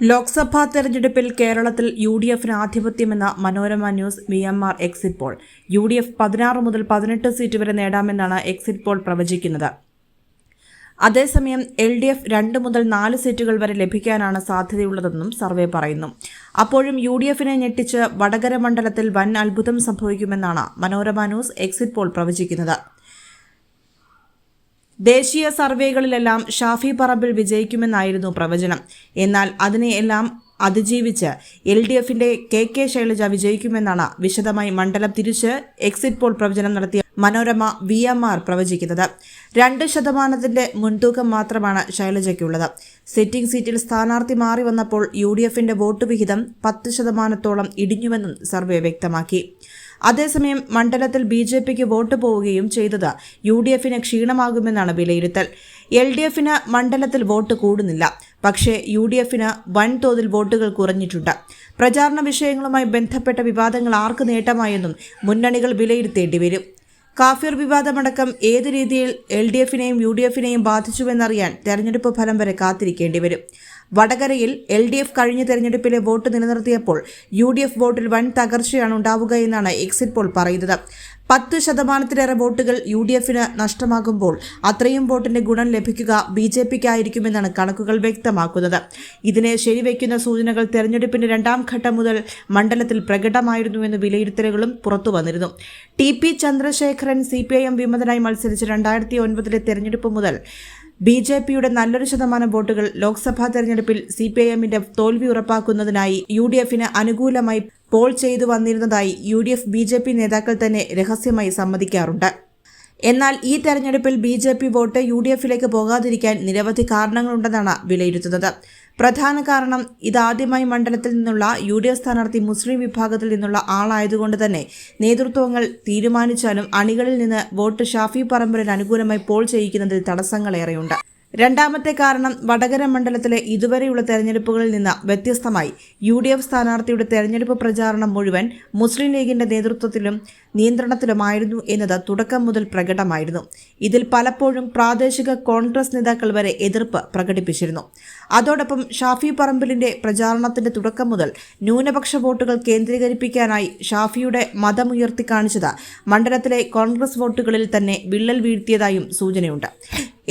ലോക്സഭാ തെരഞ്ഞെടുപ്പിൽ കേരളത്തിൽ U D എഫിന് ആധിപത്യമെന്ന Manorama news V M R exit poll. U D F പതിനാറ് മുതൽ പതിനെട്ട് സീറ്റ് വരെ നേടാമെന്നാണ് എക്സിറ്റ് പോൾ പ്രവചിക്കുന്നത്. അതേസമയം എൽ ഡി എഫ് രണ്ട് മുതൽ നാല് സീറ്റുകൾ വരെ ലഭിക്കാനാണ് സാധ്യതയുള്ളതെന്നും സർവേ പറയുന്നു. അപ്പോഴും യു ഡി എഫിനെ ഞെട്ടിച്ച് വടകര മണ്ഡലത്തിൽ വൻ അത്ഭുതം സംഭവിക്കുമെന്നാണ് മനോരമ ന്യൂസ് എക്സിറ്റ് പോൾ പ്രവചിക്കുന്നത്. ദേശീയ സർവേകളിലെല്ലാം ഷാഫി പറമ്പിൽ വിജയിക്കുമെന്നായിരുന്നു പ്രവചനം. എന്നാൽ അതിനെയെല്ലാം അതിജീവിച്ച് എൽ ഡി എഫിന്റെ കെ കെ ശൈലജ വിജയിക്കുമെന്നാണ് വിശദമായി മണ്ഡലം തിരിച്ച് എക്സിറ്റ് പോൾ പ്രവചനം നടത്തിയ മനോരമ വി എം ആർ പ്രവചിക്കുന്നത്. രണ്ട് ശതമാനത്തിന്റെ മുൻതൂക്കം മാത്രമാണ് ശൈലജയ്ക്കുള്ളത്. സിറ്റിംഗ് സീറ്റിൽ സ്ഥാനാർത്ഥി മാറി വന്നപ്പോൾ യു ഡി എഫിന്റെ വോട്ട് വിഹിതം പത്ത് ശതമാനത്തോളം ഇടിഞ്ഞുവെന്നും സർവേ വ്യക്തമാക്കി. അതേസമയം മണ്ഡലത്തിൽ ബി ജെ പിക്ക് വോട്ട് പോവുകയും ചെയ്തത് യു ഡി എഫിന് ക്ഷീണമാകുമെന്നാണ് വിലയിരുത്തൽ. എൽ ഡി എഫിന് മണ്ഡലത്തിൽ വോട്ട് കൂടുന്നില്ല. പക്ഷേ യു ഡി എഫിന് വൻതോതിൽ വോട്ടുകൾ കുറഞ്ഞിട്ടുണ്ട്. പ്രചാരണ വിഷയങ്ങളുമായി ബന്ധപ്പെട്ട വിവാദങ്ങൾ ആർക്ക് നേട്ടമായെന്നും മുന്നണികൾ വിലയിരുത്തേണ്ടി വരും. കാഫിർ വിവാദമടക്കം ഏത് രീതിയിൽ എൽ ഡി എഫിനെയും യു ഡി എഫിനെയും ബാധിച്ചുവെന്നറിയാൻ തെരഞ്ഞെടുപ്പ് ഫലം വരെ കാത്തിരിക്കേണ്ടി വരും. വടകരയിൽ എൽ ഡി എഫ് കഴിഞ്ഞ തെരഞ്ഞെടുപ്പിലെ വോട്ട് നിലനിർത്തിയപ്പോൾ യു ഡി എഫ് വോട്ടിൽ വൻ തകർച്ചയാണ് ഉണ്ടാവുകയെന്നാണ് എക്സിറ്റ് പോൾ പറയുന്നത്. പത്ത് ശതമാനത്തിലേറെ വോട്ടുകൾ യു ഡി എഫിന് നഷ്ടമാകുമ്പോൾ അത്രയും വോട്ടിന്റെ ഗുണം ലഭിക്കുക ബി ജെ പിക്കായിരിക്കുമെന്നാണ് കണക്കുകൾ വ്യക്തമാക്കുന്നത്. ഇതിനെ ശരിവയ്ക്കുന്ന സൂചനകൾ തെരഞ്ഞെടുപ്പിന്റെ രണ്ടാം ഘട്ടം മുതൽ മണ്ഡലത്തിൽ പ്രകടമായിരുന്നുവെന്ന് വിലയിരുത്തലുകളും പുറത്തു വന്നിരുന്നു. T P Chandrasekharan C P I M വിമതനായി മത്സരിച്ച് രണ്ടായിരത്തി ഒൻപതിലെ തെരഞ്ഞെടുപ്പ് മുതൽ ബി ജെ പിയുടെ നല്ലൊരു ശതമാനം വോട്ടുകൾ ലോക്സഭാ തെരഞ്ഞെടുപ്പിൽ സി പി ഐ എമ്മിന്റെ തോൽവി ഉറപ്പാക്കുന്നതിനായി യു ഡി എഫിന് അനുകൂലമായി പോൾ ചെയ്തു വന്നിരുന്നതായി U D F B J P നേതാക്കൾ തന്നെ രഹസ്യമായി സമ്മതിക്കാറുണ്ട്. എന്നാൽ ഈ തെരഞ്ഞെടുപ്പിൽ B J P vote U D എഫിലേക്ക് പോകാതിരിക്കാൻ നിരവധി കാരണങ്ങളുണ്ടെന്നാണ് വിലയിരുത്തുന്നത്. പ്രധാന കാരണം ഇതാദ്യമായി മണ്ഡലത്തിൽ നിന്നുള്ള യു ഡി എഫ് സ്ഥാനാർത്ഥി മുസ്ലിം വിഭാഗത്തിൽ നിന്നുള്ള ആളായതുകൊണ്ട് തന്നെ നേതൃത്വങ്ങൾ തീരുമാനിച്ചാലും അണികളിൽ നിന്ന് വോട്ട് ഷാഫി പറമ്പലിന് അനുകൂലമായി പോൾ ചെയ്യിക്കുന്നതിൽ തടസ്സങ്ങളേറെയുണ്ട്. രണ്ടാമത്തെ കാരണം വടകര മണ്ഡലത്തിലെ ഇതുവരെയുള്ള തെരഞ്ഞെടുപ്പുകളിൽ നിന്ന് വ്യത്യസ്തമായി യു ഡി എഫ് സ്ഥാനാർത്ഥിയുടെ തെരഞ്ഞെടുപ്പ് പ്രചാരണം മുഴുവൻ മുസ്ലിം ലീഗിന്റെ നേതൃത്വത്തിലും നിയന്ത്രണത്തിലുമായിരുന്നു എന്നത് തുടക്കം മുതൽ പ്രകടമായിരുന്നു. ഇതിൽ പലപ്പോഴും പ്രാദേശിക കോൺഗ്രസ് നേതാക്കൾ വരെ എതിർപ്പ് പ്രകടിപ്പിച്ചിരുന്നു. അതോടൊപ്പം ഷാഫി പറമ്പിലിന്റെ പ്രചാരണത്തിന്റെ തുടക്കം മുതൽ ന്യൂനപക്ഷ വോട്ടുകൾ കേന്ദ്രീകരിപ്പിക്കാനായി ഷാഫിയുടെ മതമുയർത്തി കാണിച്ചത് മണ്ഡലത്തിലെ കോൺഗ്രസ് വോട്ടുകളിൽ തന്നെ വിള്ളൽ വീഴ്ത്തിയതായും സൂചനയുണ്ട്.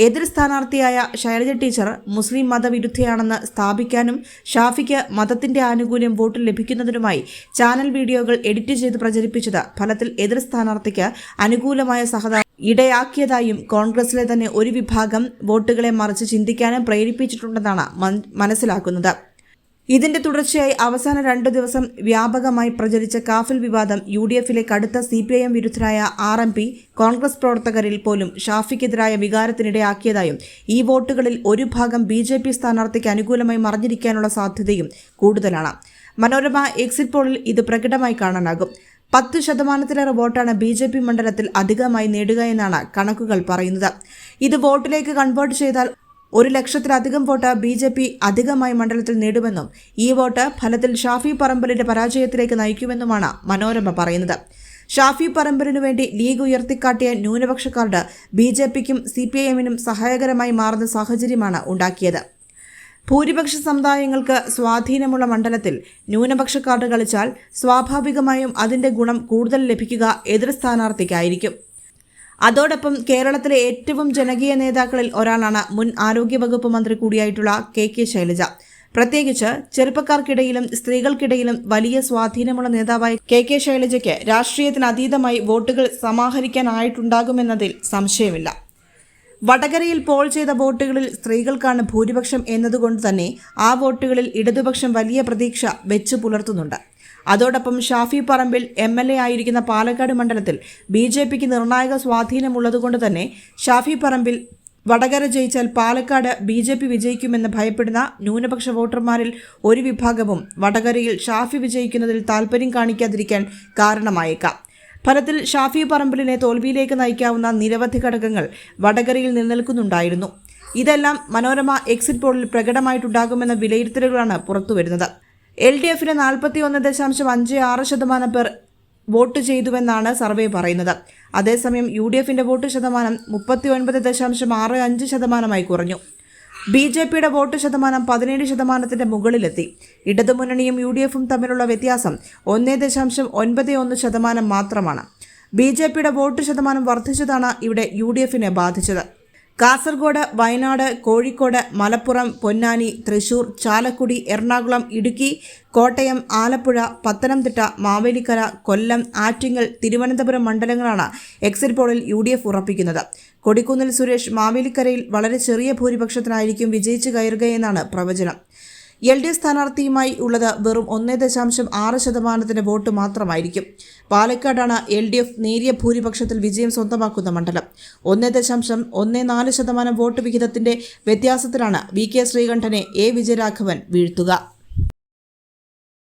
എതിർ സ്ഥാനാർത്ഥിയായ ശൈലജ ടീച്ചർ മുസ്ലിം മതവിരുദ്ധയാണെന്ന് സ്ഥാപിക്കാനും ഷാഫിക്ക് മതത്തിന്റെ ആനുകൂല്യം വോട്ട് ലഭിക്കുന്നതിനുമായി ചാനൽ വീഡിയോകൾ എഡിറ്റ് ചെയ്ത് പ്രചരിപ്പിച്ചത് ഫലത്തിൽ എതിർ സ്ഥാനാർത്ഥിക്ക് അനുകൂലമായ സഹതാ ഇടയാക്കിയതായും കോൺഗ്രസിലെ തന്നെ ഒരു വിഭാഗം വോട്ടുകളെ മറിച്ച് ചിന്തിക്കാനും പ്രേരിപ്പിച്ചിട്ടുണ്ടെന്നാണ് മനസ്സിലാക്കുന്നത്. ഇതിന്റെ തുടർച്ചയായി അവസാന രണ്ടു ദിവസം വ്യാപകമായി പ്രചരിച്ച കാഫിൽ വിവാദം യു ഡി എഫിലെ കടുത്ത സി പി ഐ എം വിരുദ്ധരായ ആർ എം പി കോൺഗ്രസ് പ്രവർത്തകരിൽ പോലും ഷാഫിക്കെതിരായ വികാരത്തിനിടയാക്കിയതായും ഈ വോട്ടുകളിൽ ഒരു ഭാഗം ബി ജെ പി സ്ഥാനാർത്ഥിക്ക് അനുകൂലമായി മറിഞ്ഞിരിക്കാനുള്ള സാധ്യതയും കൂടുതലാണ്. മനോരമ എക്സിറ്റ് പോളിൽ ഇത് പ്രകടമായി കാണാനാകും. പത്ത് ശതമാനത്തിലേറെ വോട്ടാണ് ബി ജെ പി മണ്ഡലത്തിൽ അധികമായി നേടുക എന്നാണ് കണക്കുകൾ പറയുന്നത്. ഇത് വോട്ടിലേക്ക് കൺവേർട്ട് ചെയ്താൽ ഒരു ലക്ഷത്തിലധികം വോട്ട് ബി ജെ പി അധികമായി മണ്ഡലത്തിൽ നേടുമെന്നും ഈ വോട്ട് ഫലത്തിൽ ഷാഫി പറമ്പലിന്റെ പരാജയത്തിലേക്ക് നയിക്കുമെന്നുമാണ് മനോരമ പറയുന്നത്. ഷാഫി പറമ്പലിനു വേണ്ടി ലീഗ് ഉയർത്തിക്കാട്ടിയ ന്യൂനപക്ഷ കാർഡ് ബി ജെ പിക്കും സി പി ഐ എമ്മിനും സഹായകരമായി മാറുന്ന സാഹചര്യമാണ് ഉണ്ടാക്കിയത്. ഭൂരിപക്ഷ സമുദായങ്ങൾക്ക് സ്വാധീനമുള്ള മണ്ഡലത്തിൽ ന്യൂനപക്ഷ കാർഡ് കളിച്ചാൽ സ്വാഭാവികമായും അതിന്റെ ഗുണം കൂടുതൽ ലഭിക്കുക എതിർ സ്ഥാനാർത്ഥിക്കായിരിക്കും. അതോടൊപ്പം കേരളത്തിലെ ഏറ്റവും ജനകീയ നേതാക്കളിൽ ഒരാളാണ് മുൻ ആരോഗ്യവകുപ്പ് മന്ത്രി കൂടിയായിട്ടുള്ള കെ കെ ശൈലജ. പ്രത്യേകിച്ച് ചെറുപ്പക്കാർക്കിടയിലും സ്ത്രീകൾക്കിടയിലും വലിയ സ്വാധീനമുള്ള നേതാവായ കെ കെ ശൈലജയ്ക്ക് രാഷ്ട്രീയത്തിന് അതീതമായി വോട്ടുകൾ സമാഹരിക്കാനായിട്ടുണ്ടാകുമെന്നതിൽ സംശയമില്ല. വടകരയിൽ പോൾ ചെയ്ത വോട്ടുകളിൽ സ്ത്രീകൾക്കാണ് ഭൂരിപക്ഷം എന്നതുകൊണ്ട് തന്നെ ആ വോട്ടുകളിൽ ഇടതുപക്ഷം വലിയ പ്രതീക്ഷ വെച്ചു പുലർത്തുന്നുണ്ട്. അതോടൊപ്പം Shafi Parambil M L A ആയിരിക്കുന്ന പാലക്കാട് മണ്ഡലത്തിൽ ബി ജെ പിക്ക് നിർണായക സ്വാധീനമുള്ളതുകൊണ്ട് തന്നെ ഷാഫി പറമ്പിൽ വടകര ജയിച്ചാൽ പാലക്കാട് ബി ജെ പി വിജയിക്കുമെന്ന് ഭയപ്പെടുന്ന ന്യൂനപക്ഷ വോട്ടർമാരിൽ ഒരു വിഭാഗവും വടകരയിൽ ഷാഫി വിജയിക്കുന്നതിൽ താൽപ്പര്യം കാണിക്കാതിരിക്കാൻ കാരണമായേക്കാം. ഫലത്തിൽ ഷാഫി പറമ്പിലിനെ തോൽവിയിലേക്ക് നയിക്കാവുന്ന നിരവധി ഘടകങ്ങൾ വടകരയിൽ നിലനിൽക്കുന്നുണ്ടായിരുന്നു. ഇതെല്ലാം മനോരമ എക്സിറ്റ് പോളിൽ പ്രകടമായിട്ടുണ്ടാകുമെന്ന വിലയിരുത്തലുകളാണ് പുറത്തുവരുന്നത്. എൽ ഡി എഫിന് നാൽപ്പത്തി ഒന്ന് ദശാംശം അഞ്ച് ആറ് ശതമാനം പേർ വോട്ട് ചെയ്തുവെന്നാണ് സർവേ പറയുന്നത്. അതേസമയം യു ഡി എഫിന്റെ വോട്ട് ശതമാനം മുപ്പത്തി ഒൻപത് ദശാംശം ആറ് അഞ്ച് ശതമാനമായി കുറഞ്ഞു. ബി ജെ പിയുടെ വോട്ട് ശതമാനം പതിനേഴ് ശതമാനത്തിന്റെ മുകളിലെത്തി. ഇടതുമുന്നണിയും യു ഡി എഫും തമ്മിലുള്ള വ്യത്യാസം ഒന്നേ ദശാംശം ഒൻപത് ഒന്ന് ശതമാനം മാത്രമാണ്. ബി ജെ പിയുടെ വോട്ട് ശതമാനം വർദ്ധിച്ചതാണ് ഇവിടെ യു ഡി എഫിനെ ബാധിച്ചത്. കാസർഗോഡ് വയനാട് കോഴിക്കോട് മലപ്പുറം പൊന്നാനി തൃശൂർ ചാലക്കുടി എറണാകുളം ഇടുക്കി കോട്ടയം ആലപ്പുഴ പത്തനംതിട്ട മാവേലിക്കര കൊല്ലം ആറ്റിങ്ങൽ തിരുവനന്തപുരം മണ്ഡലങ്ങളാണ് എക്സിറ്റ് പോളിൽ യു ഉറപ്പിക്കുന്നത്. കൊടിക്കുന്നിൽ സുരേഷ് മാവേലിക്കരയിൽ വളരെ ചെറിയ ഭൂരിപക്ഷത്തിനായിരിക്കും വിജയിച്ചു കയറുകയെന്നാണ് പ്രവചനം. എൽ ഡി എഫ് സ്ഥാനാർത്ഥിയുമായി ഉള്ളത് വെറും ഒന്നേ ദശാംശം ആറ് ശതമാനത്തിന്റെ വോട്ട് മാത്രമായിരിക്കും. പാലക്കാടാണ് എൽ ഡി എഫ് നേരിയ ഭൂരിപക്ഷത്തിൽ വിജയം സ്വന്തമാക്കുന്ന മണ്ഡലം. ഒന്നേ ദശാംശം ഒന്നേ നാല് ശതമാനം വോട്ട് വിഹിതത്തിന്റെ വ്യത്യാസത്തിലാണ് വി കെ ശ്രീകണ്ഠനെ എ വിജയരാഘവൻ വീഴ്ത്തുക.